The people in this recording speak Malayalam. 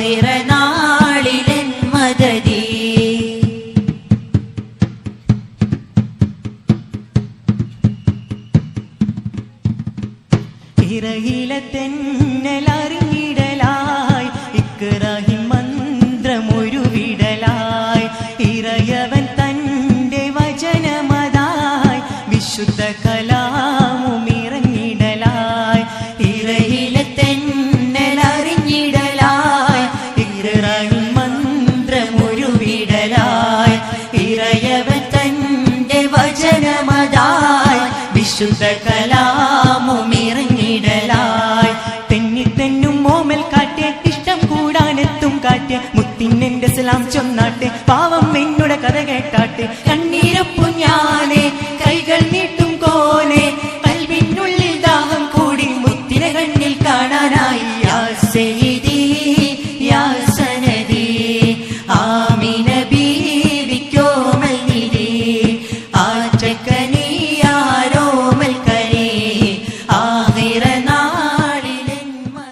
പിറനാളിലൻ മദതി ഇറയിലെ തെന്നലറിഞ്ഞിടലായി ഇക്കറാഹി മന്ത്രമൊരു വിടലായി ഇറയവൻ തന്റെ വചനമതായി വിശുദ്ധ കലാം വിശുദ്ധ കലാമുമിറങ്ങിടലായി തെന്നി തെന്നും മോമൽ കാട്ടെ ഇഷ്ടം കൂടാനെത്തും കാട്ടെ മുത്തിന്നെന്റെ സലാം ചൊന്നാട്ടെ പാവം എന്നോട് കഥ കേട്ടാട്ടെ. കണ്ണീരപ്പു ഞാനേ കൈകൾ നീട്ടും കോലെ കൽവിനുള്ളിൽ ദാഹം കൂടി മുത്തിനെ കണ്ണിൽ കാണാനായി ആസേ